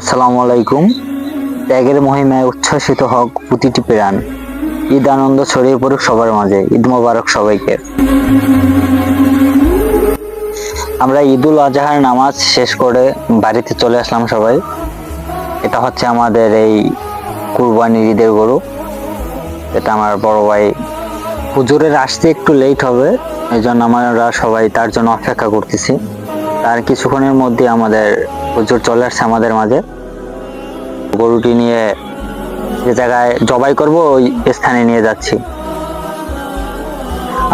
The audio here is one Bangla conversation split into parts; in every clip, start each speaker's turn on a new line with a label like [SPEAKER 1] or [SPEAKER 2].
[SPEAKER 1] আসসালামু আলাইকুম। ত্যাগের মহিমায় উচ্ছ্বসিত হোক প্রতিটি প্রাণ। ঈদ আনন্দ ছড়িয়ে পড়ুক সবার মাঝে। ঈদ মোবারক সবাইকে। আমরা ঈদুল আজহার নামাজ শেষ করে বাড়িতে চলে আসলাম সবাই। এটা হচ্ছে আমাদের এই কুরবানির ঈদের গরু। এটা আমার বড় ভাই। পুজোরের আসতে একটু লেট হবে। এই জন্য আমরা সবাই তার জন্য অপেক্ষা করতেছি। তার কিছুক্ষণের মধ্যে আমাদের হুজুর চলে আসছে আমাদের মাঝে। গরুটি নিয়ে যে জায়গায় জবাই করব, ওই স্থানে নিয়ে যাচ্ছি।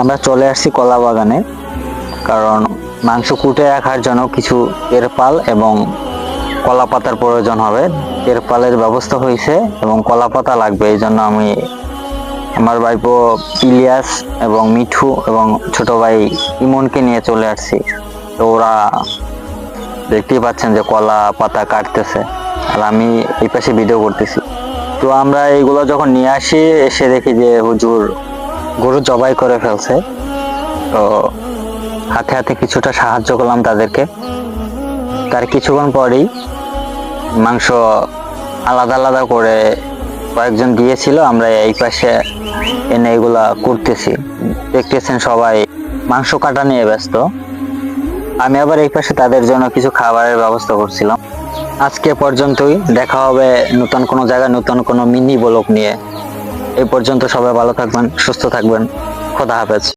[SPEAKER 1] আমরা চলে আসছি কলা বাগানে কারণ মাংস কুটে রাখার জন্য কিছু তেরপাল এবং কলা পাতার প্রয়োজন হবে। তেরপালের ব্যবস্থা হয়েছে এবং কলা পাতা লাগবে, এই জন্য আমি আমার ভাইপো ইলিয়াস এবং মিঠু এবং ছোট ভাই ইমনকে নিয়ে চলে আসছি। তো ওরা দেখতেই পাচ্ছেন যে কলা পাতা কাটতেছে। আর আমি এই পাশে ভিডিও করতেছি। তো আমরা এইগুলো যখন নিয়ে আসি, এসে দেখি যে হুজুর গরু জবাই করে ফেলছে। তো হাতে হাতে কিছুটা সাহায্য করলাম তাদেরকে। তার কিছুক্ষণ পরেই মাংস আলাদা আলাদা করে কয়েকজন দিয়েছিল আমরা এই পাশে এনে এগুলা করতেছি দেখতেছেন সবাই মাংস কাটা নিয়ে ব্যস্ত। আমি আবার এই পাশে তাদের জন্য কিছু খাবারের ব্যবস্থা করছিলাম। আজকে পর্যন্তই। দেখা হবে নতুন কোনো জায়গায়, নতুন কোনো মিনি ব্লক নিয়ে। এই পর্যন্ত সবাই ভালো থাকবেন, সুস্থ থাকবেন। খোদা হাফেজ।